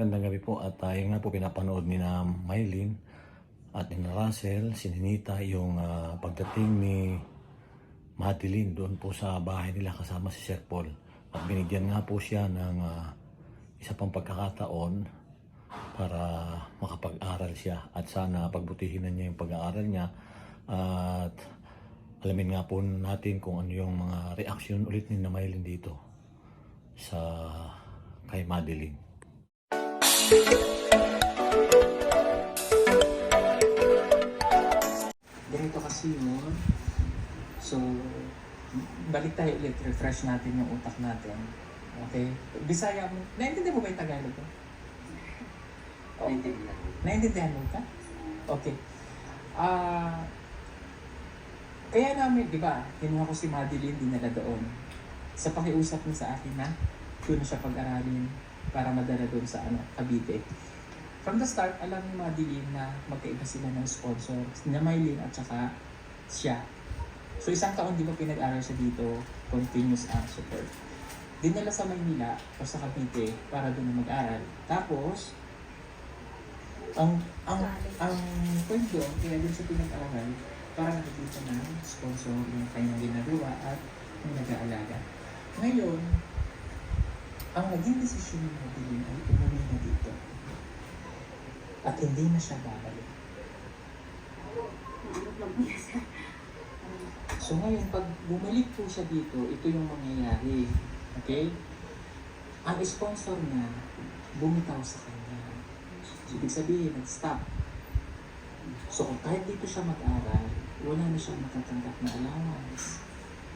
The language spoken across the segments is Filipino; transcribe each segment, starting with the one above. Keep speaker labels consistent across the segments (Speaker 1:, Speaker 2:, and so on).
Speaker 1: Magandang gabi po at tayo nga po pinapanood ni na Mylene at ni na Russell, si Ninita, yung ah, pagdating ni Madeline doon po sa bahay nila kasama si Sir Paul. At binigyan nga po siya ng ah, isa pang pagkakataon para makapag-aral siya at sana pagbutihin na niya yung pag-aaral niya at alamin nga po natin kung ano yung mga reaction ulit ni na Mylene dito sa kay Madeline.
Speaker 2: Ganito kasi yun. So, balik tayo ulit, refresh natin yung utak natin. Okay? Bisaya mo, naiintindihan mo ba yung Tagalog ko?
Speaker 3: Naiintindihan mo.
Speaker 2: Naiintindihan mo ka? Okay. Ah, kaya namin, di ba, kinuha ko si Madeline, dinala doon. Sa pakiusap niya sa akin na, doon na siya pag-aralin para madala doon sa ano, Cavite. From the start, alam ni Madeline na magkaiba sila ng sponsor. Na Mylene at saka siya. So isang taon di ba pinag-aral siya dito, continuous ang support. Dinala sa Maynila o sa Cavite para doon mag-aral. Tapos, ang ang ang point doon, kaya doon sa pinag-aral, para nakikita na sponsor yung kanyang ginagawa at yung nag-aalaga. Ngayon, ang naging desisyon ni Madeline ay umuwi na dito. At hindi na siya babalik. So ngayon, pag bumalik po siya dito, ito yung mangyayari. Okay? Ang sponsor niya, bumitaw sa kanya. So, ibig sabihin, nag-stop. So kung kahit dito siya mag-aral, wala na siyang matatanggap na allowance.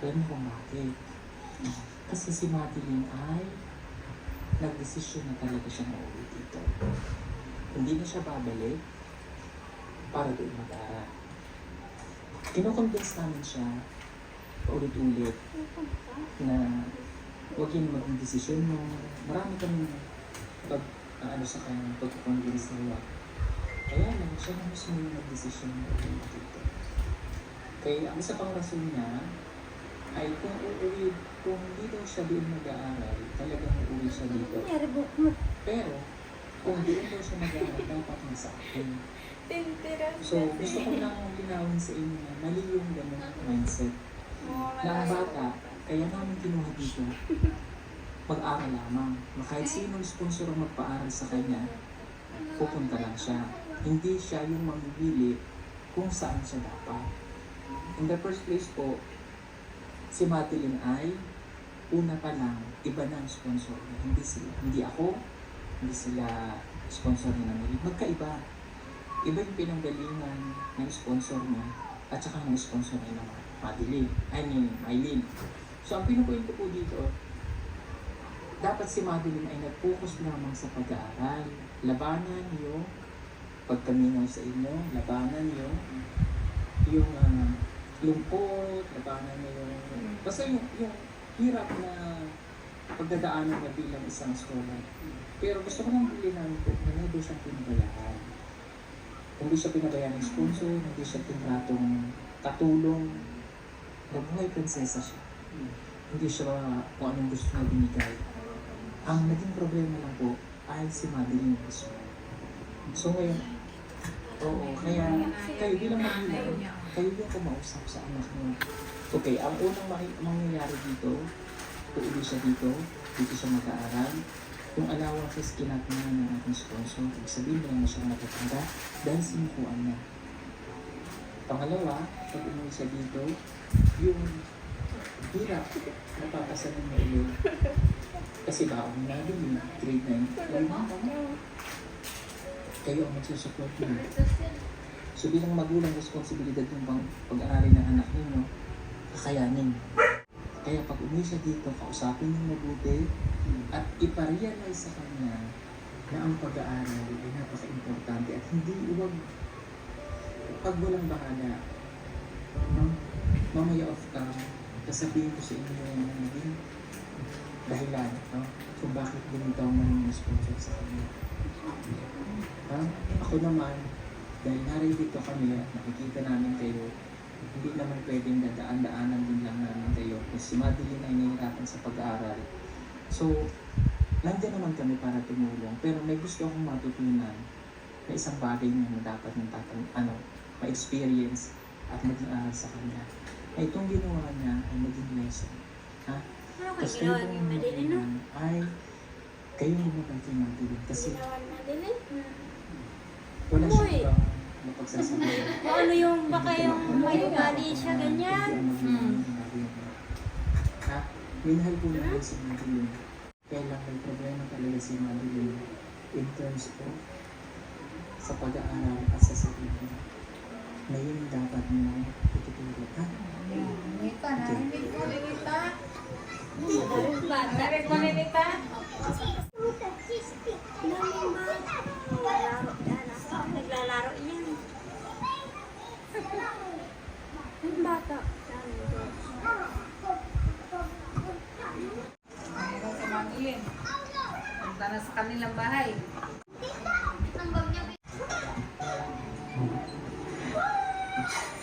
Speaker 2: Alam niyo kung bakit? Kasi si Madeline ay nagdesisyon na talaga siya mauwi dito. Hindi na siya babalik para doon mag-aral. Kinoconvince namin siya paulit-ulit na huwag yun maging desisyon mo. Marami kami pag ah, ano sa kanya, pagkakonvince na wag. Kaya lang, siya na mismo yung nag-desisyon na uwi dito. Kaya ang isa pang rason niya ay kung uuwi, kung hindi daw siya doon mag-aaral, talagang uuwi siya dito. Pero, kung doon daw siya mag-aaral, dapat nasa akin. So, gusto ko lang linawin sa inyo na mali yung ganun mindset. Na ang bata, kaya namin kinuha dito, mag-aral lamang. Na kahit sino sponsor ang magpaaral sa kanya, pupunta lang siya. Hindi siya yung mamimili kung saan siya dapat. In the first place po, si Madeline ay una pa lang, iba na ang sponsor. Hindi sila, hindi ako, hindi sila sponsor ni Namili. Magkaiba. Iba yung pinanggalingan ng sponsor niya at saka ng sponsor ni Madeline. I mean, Mylene. So, ang pinupuin ko po dito, dapat si Madeline ay nag-focus lamang sa pag-aaral. Labanan yung pagkaminaw sa inyo, labanan yung yung ah, lungkot, labanan niyo yung basta yung, yung hirap na pagdadaanan na bilang isang scholar. Pero gusto ko lang namin po na hindi siya pinabayaan. Hindi siya pinabayaan ng sponsor, hindi siya tinratong katulong. Nabuhay prinsesa siya. Hindi siya kung anong gusto niya binigay. Ang naging problema lang po ay si Madeline mismo. So ngayon, oo, kaya kayo bilang magulang, kayo yung kumausap sa anak niyo. Okay, ang unang mangyayari dito, uuwi siya dito, dito siya mag-aaral. Yung allowances kinakuna ng ating sponsor, ibig sabihin na siya natatanggap dahil sinukuan niya. Pangalawa, pag umuwi siya dito, yung hirap na papasanin mo ulit. Kasi baon na eh, grade 9. Grade 9 Kayo ang magsusupport niyo. So bilang magulang, responsibilidad yung pang pag-aralin ng anak ninyo, kakayanin. Kaya pag umuwi siya dito, kausapin niyo mabuti at iparealize sa kanya na ang pag-aaral ay napaka-importante at hindi huwag pag walang bahala. No? Mamaya off cam, sasabihin ko sa inyo yung naging dahilan no? kung bakit bumitaw man yung sa kanya. Ha? Ako naman, dahil narito kami at nakikita namin kayo, hindi naman pwedeng dadaan-daanan din lang namin kayo. Kasi si Madeline ay nahihirapan sa pag-aaral. So, nandiyan naman kami para tumulong. Pero may gusto akong matutunan na isang bagay na dapat ng tatang, ano, ma-experience at maging aral sa kanya. Na itong ginawa niya ay maging lesson. Ha?
Speaker 3: Ano kayo
Speaker 2: kayo
Speaker 3: ginawa ni Madeline, no?
Speaker 2: mga ay kayo yung mga kay Madeline. Kasi wala siya.
Speaker 3: O ano yung, baka yung may ugali siya, ganyan.
Speaker 2: Hmm. Ha? Minahal po namin si Madeline. Kaya lang may problema talaga si Madeline in terms of sa pag-aaral at sa sarili. Na yun dapat mo ituturo. Ha?
Speaker 4: Nita, narinig mo, Nita.
Speaker 3: Bata.
Speaker 4: Narinig mo, Nita.
Speaker 3: Daming bata. Naglalaro yan. ah. Naglalaro yan. Yung bata. Daming bata.
Speaker 4: Mayroon si Madeline. Na sa kanilang bahay.
Speaker 2: Si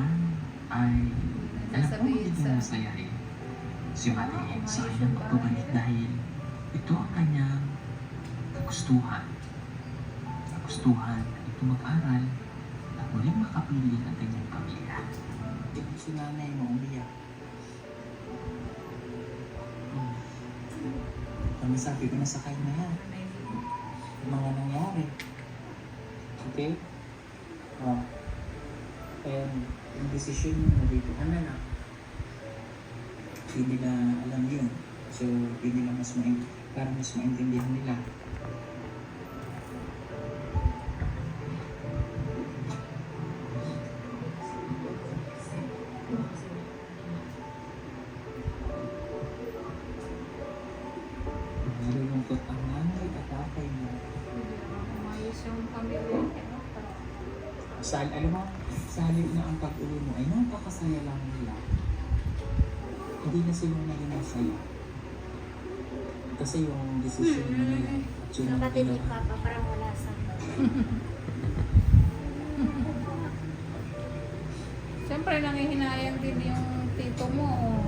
Speaker 2: ganun pa man ay alam ko
Speaker 4: Sasabihin
Speaker 2: hindi
Speaker 4: sa-
Speaker 2: masaya rin si Madeline sa kanyang pagbabalik dahil ito ang kanyang kagustuhan. Kagustuhan na ito mag-aral at muling makapiling ang kanyang pamilya. Si nanay mo umiyak. Hmm. Ang sabi ko na sa kanya yan yung mga nangyari. Okay? Oh. And yung decision mo na dito ka na na. Hindi nila alam yun. So, hindi nila mas main para mas maintindihan nila. Na sila naging masaya. Kasi yung decision mo nila at yung mga
Speaker 3: Kapatid ni
Speaker 2: ginawa.
Speaker 3: Papa, parang wala sa...
Speaker 4: Siyempre, nangihinayang din yung tito mo. Oh.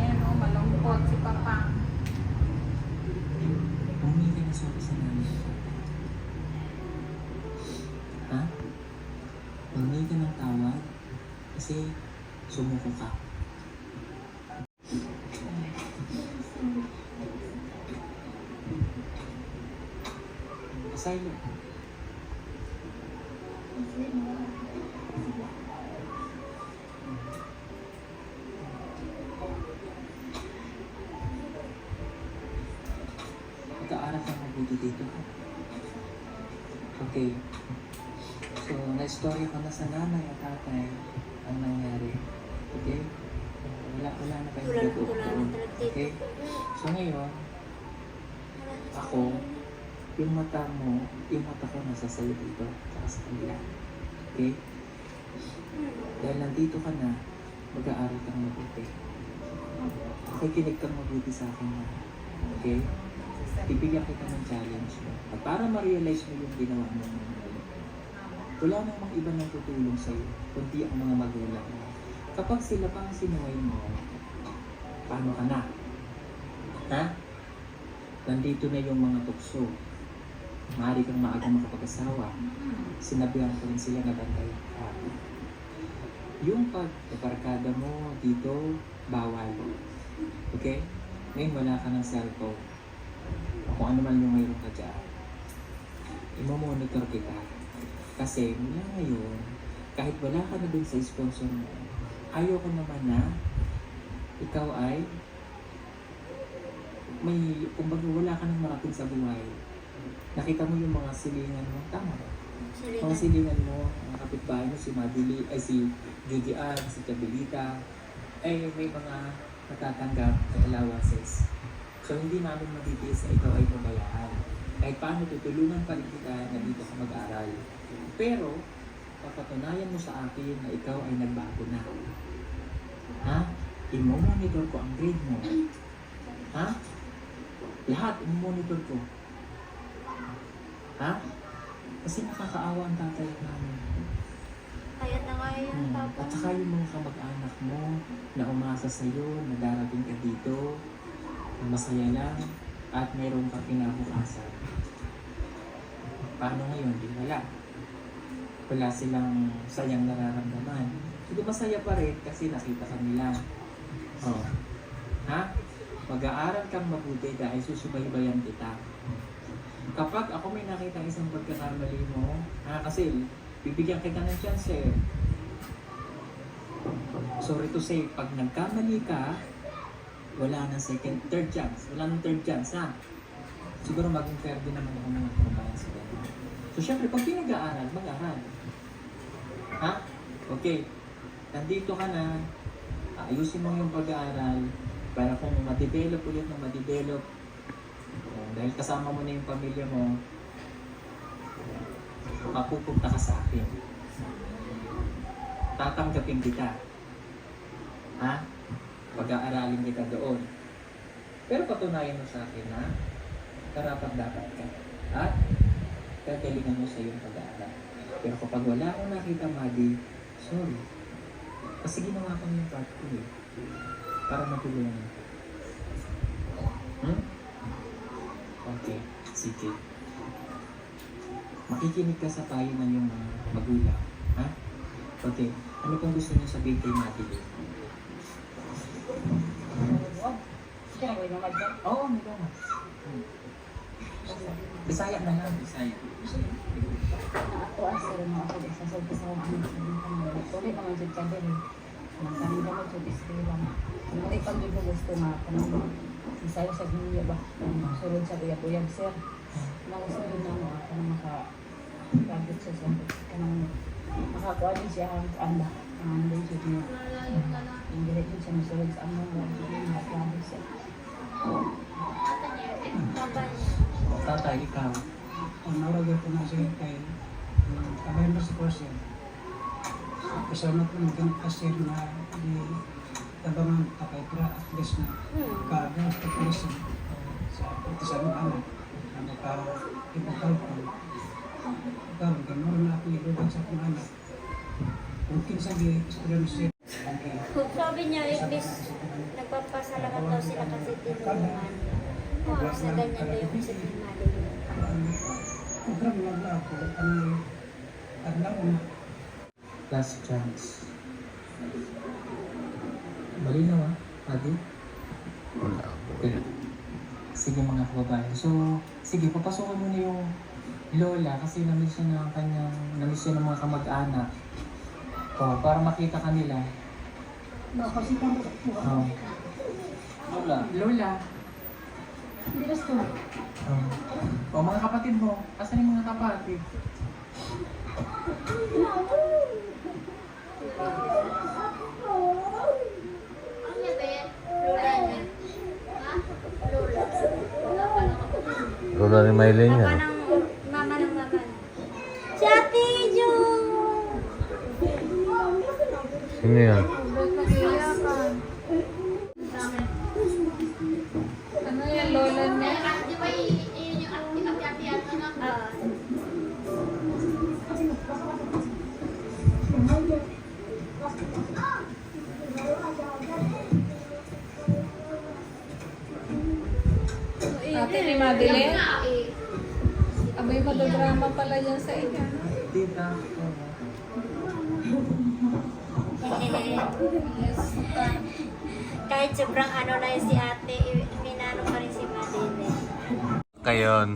Speaker 4: Yan, oh, malungkot si Papa.
Speaker 2: Ka na sa nanay at tatay. Ha? Humingi ka ng tawad kasi sumuko ka. Asylum. Mag-aaral ka mabuti dito. Okay. So, na-story ko na sa nanay at tatay ang nangyari. Okay? Wala, wala na kayo dito. Okay? So, ngayon, yung mata mo, yung mata ko nasa sa'yo dito, tsaka sa kanila. Okay? Dahil nandito ka na, mag-aaral kang mabuti. Makikinig kang mabuti sa akin na. Okay? Bibigyan kita ng challenge mo. At para ma-realize mo yung ginawa mo ngayon, wala namang iba nang tutulong sa'yo, kundi ang mga magulang mo. Kapag sila pang sinuway mo, paano ka na? Ha? Nandito na yung mga tukso. Maaari kang maagang makapag-asawa. Sinabihan ko rin sila na bantayan ka. Yung pagkakarkada mo dito, bawal. Okay? Ngayon wala ka ng cellphone. O kung ano man yung mayroon ka dyan. Imo-monitor kita. Kasi mula ngayon, kahit wala ka na dun sa sponsor mo, ayaw ko naman na ikaw ay may, kumbaga wala ka nang marating sa buhay. Nakita mo yung mga silingan mo, tama ba? Mga silingan mo, mga kapitbahay mo, si Madili, ay si Judy Ann, si Cabilita, ay may mga natatanggap ng allowances. So, hindi namin matitiis na ikaw ay pabayaan. Kahit paano tutulungan pa rin kita na dito ka mag-aral. Pero, papatunayan mo sa akin na ikaw ay nagbago na. Ha? I-monitor ko ang grade mo. Ha? Lahat, i-monitor ko. Ha? Kasi nakakaawa ang tatay at namin.
Speaker 3: Kaya na nga yan,
Speaker 2: Hmm.
Speaker 3: Papa.
Speaker 2: At saka yung mga kamag-anak mo na umasa sa'yo, na darating ka dito, masaya lang, at mayroon ka kinabukasan. Paano ngayon? Di wala. Wala silang sayang nararamdaman. Hindi masaya pa rin kasi nakita ka nila. Oh. Ha? Mag-aaral kang mabuti dahil susubaybayan kita. Kapag ako may nakita isang pagkakamali mo, ha, kasi bibigyan kita ng chance eh. Sorry to say, pag nagkamali ka, wala nang second, third chance. Wala nang third chance, ha? Siguro maging fair din naman ako mga kababayan sa ganun. So, syempre, pag pinag-aaral, mag-aaral. Ha? Okay. Nandito ka na, ayusin mo yung pag-aaral para kung ma-develop ulit na ma-develop, dahil kasama mo na yung pamilya mo, mapupunta ka sa akin. Tatanggapin kita. Ha? Pag-aaralin kita doon. Pero patunayan mo sa akin na karapat dapat ka. At gagalingan mo sa iyong pag-aaral. Pero kapag wala akong nakita, Madi, sorry. Kasi ginawa ko yung part ko eh. Para matulungan. Hmm? Okay, sige. Makikinig ka sa payo ng iyong mga magulang. Ha? Okay. Ano pong gusto niyo sabihin kay Madeline? Oo, may gama. Hmm. Bisaya na lang, Bisaya.
Speaker 5: Ako asal mo ako sa sa sa sa amin sa mga tuloy naman jud ka din. Nang kami naman jud iskila. Ano ay pag ko gusto nga kanang isayo sa dunya ba. Sulod sa kuya kuya sir. Nang sulod na mo kanang maka kapit sa sa kanang makakuha din siya ang anda. Ang din jud niya. Ang dire din siya musulod sa among mga makakuha siya.
Speaker 2: Tatay, ikaw.
Speaker 6: ang nawagay ko na siya kay kabayan mo sa kursin. Kasama ko ng kasir na di tabangan ka kay pra at least na
Speaker 3: Hmm.
Speaker 6: kaabang sa kursin sa sa mga anak na maka ipapal ko. Ikaw, gano'n na ako ilugan sa akong anak. Kung kinsa siya, okay.
Speaker 3: Sabi niya, imbis nagpapasalamat daw sila kasi tinulungan. Oo, sa ganyan daw yung isip ni Madeline.
Speaker 6: Program lang na ako, ang na
Speaker 2: Last chance. Malinaw ah, Adi? Okay. Sige mga kababayan. So, sige, papasukan mo na yung lola kasi namiss siya ng kanyang, namiss siya ng mga kamag-anak. Oh, para makita kanila.
Speaker 5: Nakasipan ko
Speaker 2: Oh. Lola. Lola.
Speaker 5: Hindi gusto.
Speaker 2: Oh. oh, mga kapatid mo. Asan yung mga kapatid?
Speaker 3: Lola
Speaker 1: ni Maylin
Speaker 3: Papa
Speaker 1: yan.
Speaker 3: mama ng mama niya. Si Ate Jo!
Speaker 1: Sino yan?
Speaker 4: Madeline? Abay, madodrama pala yan sa inyo.
Speaker 2: Tita.
Speaker 4: Yes.
Speaker 3: Kahit sobrang ano na yun si ate, minano pa rin si Madeline.
Speaker 1: Kayon.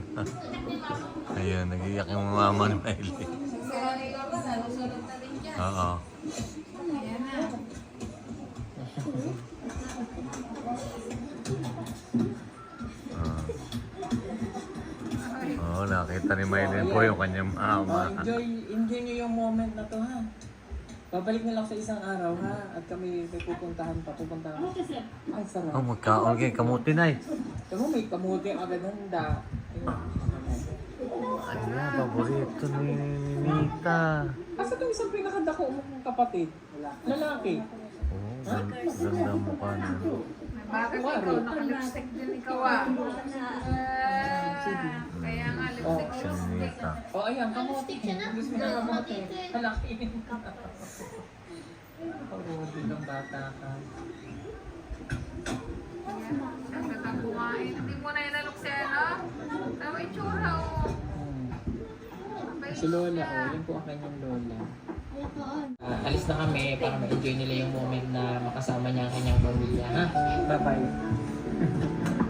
Speaker 1: Ayun, nagiyak yung mama ni Maylin.
Speaker 4: Sa nila ba, nalusulot na din dyan.
Speaker 1: Oo. Nakita ni Maylin po yung kanyang
Speaker 2: Oh,
Speaker 1: mama.
Speaker 2: enjoy, enjoy nyo yung moment na to ha. Babalik na lang sa isang araw ha. At kami may pupuntahan pa. Pupuntahan pa. Ay,
Speaker 1: Oh,
Speaker 2: sarap.
Speaker 1: magkaon kayo kamuti na eh.
Speaker 2: Diba may kamuti ang agad handa. Ayun.
Speaker 1: Ano na, paborito ni Ninita.
Speaker 2: Asa itong isang pinakadako mong kapatid? Lalaki.
Speaker 1: Oh, ganda, ganda mukha na.
Speaker 4: Bakit ikaw naka-lipstick din ikaw ah? Ah, Kaya nga lipstick lipstick.
Speaker 2: O oh, ayan. Gusto mo na kamuti. Lalaki. Kamuti ng bata ka.
Speaker 4: Ang ganda kumain. Hindi mo na inalok si ano? Tama itsura oh.
Speaker 2: Hmm.
Speaker 4: Mabait
Speaker 2: Si Lola,
Speaker 4: siya.
Speaker 2: oh, yan po ang kanyang Lola. Ah, alis na kami para ma-enjoy nila yung moment na makasama niya ang kanyang pamilya, ha? Bye-bye.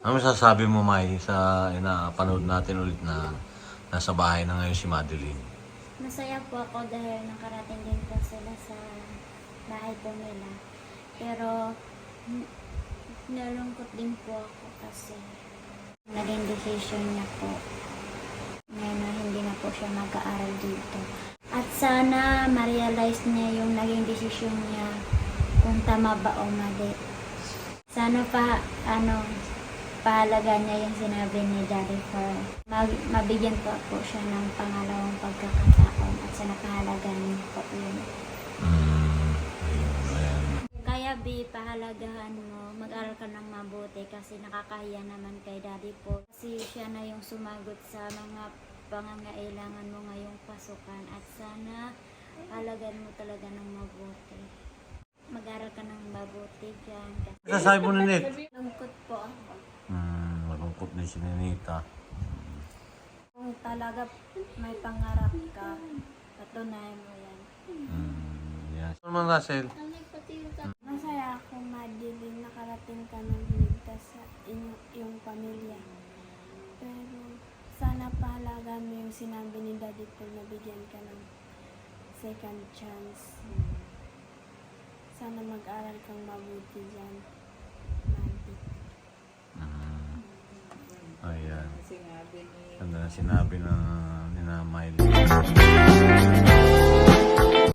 Speaker 1: Ano masasabi mo, Mai, sa inapanood natin ulit na nasa bahay na ngayon si Madeline?
Speaker 3: Masaya po ako dahil nakarating din po sila sa bahay po nila. Pero n- nalungkot din po ako kasi naging decision niya po ngayon na hindi na po siya mag-aaral dito. At sana ma-realize niya yung naging decision niya kung tama ba o mali. Sana pa, ano, pahalaga niya yung sinabi ni Daddy for mag- mabigyan po po siya ng pangalawang pagkakataon at sana pahalaga niya po yun.
Speaker 1: Hmm, ayun, ayan.
Speaker 3: Kaya B, pahalagahan mo, mag-aral ka ng mabuti kasi nakakahiya naman kay Daddy po. Kasi siya na yung sumagot sa mga pangangailangan mo ngayong pasukan at sana halagan mo talaga ng mabuti. Mag-aral ka ng mabuti dyan. Kasi
Speaker 1: Masasabi mo, Ninit?
Speaker 3: lungkot po ako.
Speaker 1: Hmm, malungkot din si Ninita.
Speaker 3: Kung talaga may pangarap ka, patunayan mo yan.
Speaker 1: Hmm, yan. Ano man, Russell?
Speaker 3: Masaya ako, Madeline, nakarating ka ng ligtas sa inyo, yung pamilya. Pero sana pahalaga mo yung sinabi ni Daddy Paul na bigyan ka ng second chance. Sana mag-aral kang mabuti dyan, Maddie.
Speaker 1: Hmm. Ayan.
Speaker 4: Sinabi ni
Speaker 1: na sinabi ng ni na Miley.